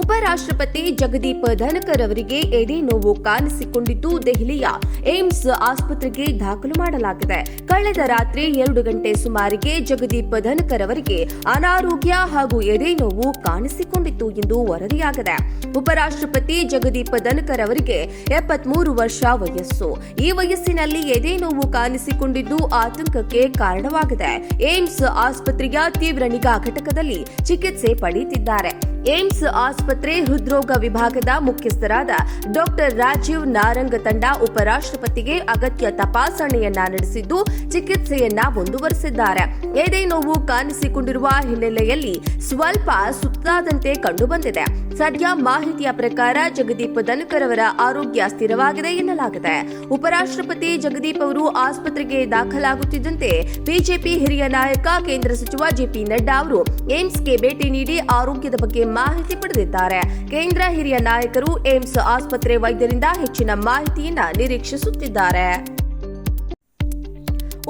ಉಪರಾಷ್ಟ್ರಪತಿ ಜಗದೀಪ್ ಧನಕರ್ ಅವರಿಗೆ ಎದೆ ನೋವು ಕಾಣಿಸಿಕೊಂಡಿದ್ದು ದೆಹಲಿಯ ಏಮ್ಸ್ ಆಸ್ಪತ್ರೆಗೆ ದಾಖಲು ಮಾಡಲಾಗಿದೆ. ಕಳೆದ ರಾತ್ರಿ ಎರಡು ಗಂಟೆ ಸುಮಾರಿಗೆ ಜಗದೀಪ್ ಧನಕರ್ ಅವರಿಗೆ ಅನಾರೋಗ್ಯ ಹಾಗೂ ಎದೆ ನೋವು ಕಾಣಿಸಿಕೊಂಡಿತ್ತು ಎಂದು ವರದಿಯಾಗಿದೆ. ಉಪರಾಷ್ಟ್ರಪತಿ ಜಗದೀಪ್ ಧನಕರ್ ಅವರಿಗೆ ಎಪ್ಪತ್ಮೂರು ವರ್ಷ ವಯಸ್ಸು. ಈ ವಯಸ್ಸಿನಲ್ಲಿ ಎದೆ ನೋವು ಕಾಣಿಸಿಕೊಂಡಿದ್ದು ಆತಂಕಕ್ಕೆ ಕಾರಣವಾಗಿದೆ. ಏಮ್ಸ್ ಆಸ್ಪತ್ರೆಯ ತೀವ್ರ ನಿಗಾ ಘಟಕದಲ್ಲಿ ಚಿಕಿತ್ಸೆ ಪಡೆಯುತ್ತಿದ್ದಾರೆ. ಏಮ್ಸ್ ಆಸ್ಪತ್ರೆ ಹೃದ್ರೋಗ ವಿಭಾಗದ ಮುಖ್ಯಸ್ಥರಾದ ಡಾಕ್ಟರ್ ರಾಜೀವ್ ನಾರಂಗ ತಂಡ ಉಪರಾಷ್ಟ್ರಪತಿಗೆ ಅಗತ್ಯ ತಪಾಸಣೆಯನ್ನ ನಡೆಸಿದ್ದು ಚಿಕಿತ್ಸೆಯನ್ನ ಮುಂದುವರೆಸಿದ್ದಾರೆ. ಎದೆ ನೋವು ಕಾಣಿಸಿಕೊಂಡಿರುವ ಹಿನ್ನೆಲೆಯಲ್ಲಿ ಸ್ವಲ್ಪ ಸುತ್ತಾದಂತೆ ಕಂಡುಬಂದಿದೆ. ಸದ್ಯ ಮಾಹಿತಿಯ ಪ್ರಕಾರ ಜಗದೀಪ್ ಧನ್ಕರ್ ಅವರ ಆರೋಗ್ಯ ಸ್ಥಿರವಾಗಿದೆ ಎನ್ನಲಾಗಿದೆ. ಉಪರಾಷ್ಟ್ರಪತಿ ಜಗದೀಪ್ ಅವರು ಆಸ್ಪತ್ರೆಗೆ ದಾಖಲಾಗುತ್ತಿದ್ದಂತೆ ಬಿಜೆಪಿ ಹಿರಿಯ ನಾಯಕ, ಕೇಂದ್ರ ಸಚಿವ ಜೆಪಿ ನಡ್ಡಾ ಅವರು ಏಮ್ಸ್ಗೆ ಭೇಟಿ ನೀಡಿ ಆರೋಗ್ಯದ ಬಗ್ಗೆ ಮಾಹಿತಿ ಪಡೆದಿದ್ದಾರೆ. ಕೇಂದ್ರ ಹಿರಿಯ ನಾಯಕರು ಏಮ್ಸ್ ಆಸ್ಪತ್ರೆ ವೈದ್ಯರಿಂದ ಹೆಚ್ಚಿನ ಮಾಹಿತಿಯನ್ನ ನಿರೀಕ್ಷಿಸುತ್ತಿದ್ದಾರೆ.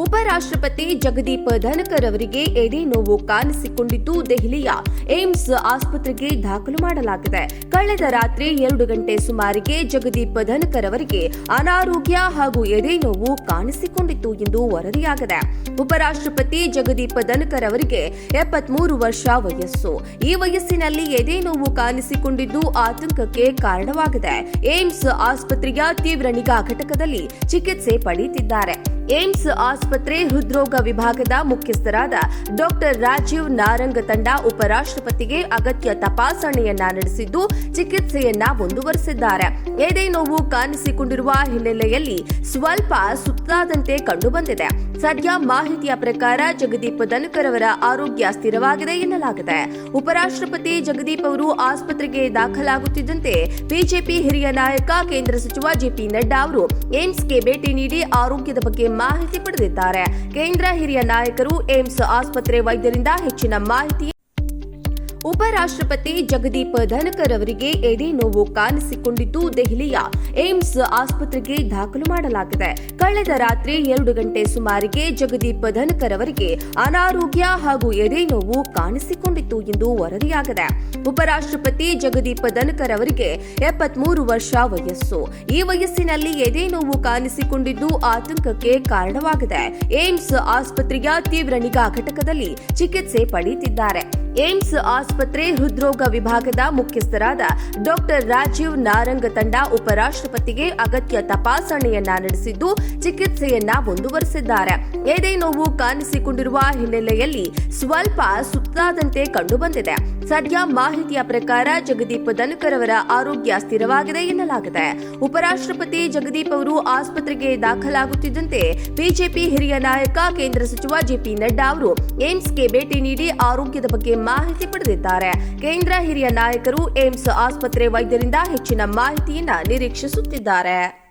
ಉಪರಾಷ್ಟ್ರಪತಿ ಜಗದೀಪ್ ಧನಕರ್ ಅವರಿಗೆ ಎದೆ ನೋವು ಕಾಣಿಸಿಕೊಂಡಿದ್ದು ದೆಹಲಿಯ ಏಮ್ಸ್ ಆಸ್ಪತ್ರೆಗೆ ದಾಖಲು ಮಾಡಲಾಗಿದೆ. ಕಳೆದ ರಾತ್ರಿ ಎರಡು ಗಂಟೆ ಸುಮಾರಿಗೆ ಜಗದೀಪ್ ಧನಕರ್ ಅವರಿಗೆ ಅನಾರೋಗ್ಯ ಹಾಗೂ ಎದೆ ನೋವು ಕಾಣಿಸಿಕೊಂಡಿತ್ತು ಎಂದು ವರದಿಯಾಗಿದೆ. ಉಪರಾಷ್ಟ್ರಪತಿ ಜಗದೀಪ್ ಧನಕರ್ ಅವರಿಗೆ ಎಪ್ಪತ್ಮೂರು ವರ್ಷ ವಯಸ್ಸು. ಈ ವಯಸ್ಸಿನಲ್ಲಿ ಎದೆ ನೋವು ಕಾಣಿಸಿಕೊಂಡಿದ್ದು ಆತಂಕಕ್ಕೆ ಕಾರಣವಾಗಿದೆ. ಏಮ್ಸ್ ಆಸ್ಪತ್ರೆಯ ತೀವ್ರ ನಿಗಾ ಘಟಕದಲ್ಲಿ ಚಿಕಿತ್ಸೆ ಪಡೆಯುತ್ತಿದ್ದಾರೆ. ಏಮ್ಸ್ ಆಸ್ಪತ್ರೆ ಹೃದ್ರೋಗ ವಿಭಾಗದ ಮುಖ್ಯಸ್ಥರಾದ ಡಾಕ್ಟರ್ ರಾಜೀವ್ ನಾರಂಗ ತಂಡ ಉಪರಾಷ್ಟ್ರಪತಿಗೆ ಅಗತ್ಯ ತಪಾಸಣೆಯನ್ನ ನಡೆಸಿದ್ದು ಚಿಕಿತ್ಸೆಯನ್ನ ಮುಂದುವರೆಸಿದ್ದಾರೆ. ಎದೆ ನೋವು ಕಾಣಿಸಿಕೊಂಡಿರುವ ಹಿನ್ನೆಲೆಯಲ್ಲಿ ಸ್ವಲ್ಪ ಸುತ್ತಾದಂತೆ ಕಂಡುಬಂದಿದೆ. ಸದ್ಯ ಮಾಹಿತಿಯ ಪ್ರಕಾರ ಜಗದೀಪ್ ಧನ್ಕರ್ ಅವರ ಆರೋಗ್ಯ ಸ್ಥಿರವಾಗಿದೆ ಎನ್ನಲಾಗಿದೆ. ಉಪರಾಷ್ಟ್ರಪತಿ ಜಗದೀಪ್ ಅವರು ಆಸ್ಪತ್ರೆಗೆ ದಾಖಲಾಗುತ್ತಿದ್ದಂತೆ ಬಿಜೆಪಿ ಹಿರಿಯ ನಾಯಕ, ಕೇಂದ್ರ ಸಚಿವ ಜೆಪಿ ನಡ್ಡಾ ಅವರು ಏಮ್ಸ್ಗೆ ಭೇಟಿ ನೀಡಿ ಆರೋಗ್ಯದ ಬಗ್ಗೆ ಮಾಹಿತಿ ಪಡೆದಿದ್ದಾರೆ. ಕೇಂದ್ರ ಹಿರಿಯ ನಾಯಕರು ಏಮ್ಸ್ ಆಸ್ಪತ್ರೆ ವೈದ್ಯರಿಂದ ಹೆಚ್ಚಿನ ಮಾಹಿತಿ ಉಪರಾಷ್ಟ್ರಪತಿ ಜಗದೀಪ್ ಧನಕರ್ ಅವರಿಗೆ ಎದೆ ನೋವು ಕಾಣಿಸಿಕೊಂಡಿದ್ದು ದೆಹಲಿಯ ಏಮ್ಸ್ ಆಸ್ಪತ್ರೆಗೆ ದಾಖಲು ಮಾಡಲಾಗಿದೆ. ಕಳೆದ ರಾತ್ರಿ ಎರಡು ಗಂಟೆ ಸುಮಾರಿಗೆ ಜಗದೀಪ್ ಧನಕರ್ ಅವರಿಗೆ ಅನಾರೋಗ್ಯ ಹಾಗೂ ಎದೆ ನೋವು ಕಾಣಿಸಿಕೊಂಡಿತ್ತು ಎಂದು ವರದಿಯಾಗಿದೆ. ಉಪರಾಷ್ಟ್ರಪತಿ ಜಗದೀಪ್ ಧನಕರ್ ಅವರಿಗೆ ಎಪ್ಪತ್ಮೂರು ವರ್ಷ ವಯಸ್ಸು. ಈ ವಯಸ್ಸಿನಲ್ಲಿ ಎದೆ ನೋವು ಕಾಣಿಸಿಕೊಂಡಿದ್ದು ಆತಂಕಕ್ಕೆ ಕಾರಣವಾಗಿದೆ. ಏಮ್ಸ್ ಆಸ್ಪತ್ರೆಯ ತೀವ್ರ ನಿಗಾ ಘಟಕದಲ್ಲಿ ಚಿಕಿತ್ಸೆ ಪಡೆಯುತ್ತಿದ್ದಾರೆ. ಏಮ್ಸ್ ಆಸ್ಪತ್ರೆ ಹೃದ್ರೋಗ ವಿಭಾಗದ ಮುಖ್ಯಸ್ಥರಾದ ಡಾಕ್ಟರ್ ರಾಜೀವ್ ನಾರಂಗ ತಂಡ ಉಪರಾಷ್ಟ್ರಪತಿಗೆ ಅಗತ್ಯ ತಪಾಸಣೆಯನ್ನ ನಡೆಸಿದ್ದು ಚಿಕಿತ್ಸೆಯನ್ನ ಮುಂದುವರೆಸಿದ್ದಾರೆ. ಎದೆ ನೋವು ಕಾಣಿಸಿಕೊಂಡಿರುವ ಹಿನ್ನೆಲೆಯಲ್ಲಿ ಸ್ವಲ್ಪ ಸುತ್ತಾದಂತೆ ಕಂಡುಬಂದಿದೆ. ಸದ್ಯ ಮಾಹಿತಿಯ ಪ್ರಕಾರ ಜಗದೀಪ್ ಧನ್ಕರ್ ಅವರ ಆರೋಗ್ಯ ಸ್ಥಿರವಾಗಿದೆ ಎನ್ನಲಾಗಿದೆ. ಉಪರಾಷ್ಟ್ರಪತಿ ಜಗದೀಪ್ ಅವರು ಆಸ್ಪತ್ರೆಗೆ ದಾಖಲಾಗುತ್ತಿದ್ದಂತೆ ಬಿಜೆಪಿ ಹಿರಿಯ ನಾಯಕ, ಕೇಂದ್ರ ಸಚಿವ ಜೆಪಿ ನಡ್ಡಾ ಅವರು ಏಮ್ಸ್ಗೆ ಭೇಟಿ ನೀಡಿ ಆರೋಗ್ಯದ ಬಗ್ಗೆ ಮಾಹಿತಿ ಪಡೆದಿದ್ದಾರೆ. ಕೇಂದ್ರ ಹಿರಿಯ ನಾಯಕರು ಏಮ್ಸ್ ಆಸ್ಪತ್ರೆ ವೈದ್ಯರಿಂದ ಹೆಚ್ಚಿನ ಮಾಹಿತಿಯನ್ನ ನಿರೀಕ್ಷಿಸುತ್ತಿದ್ದಾರೆ.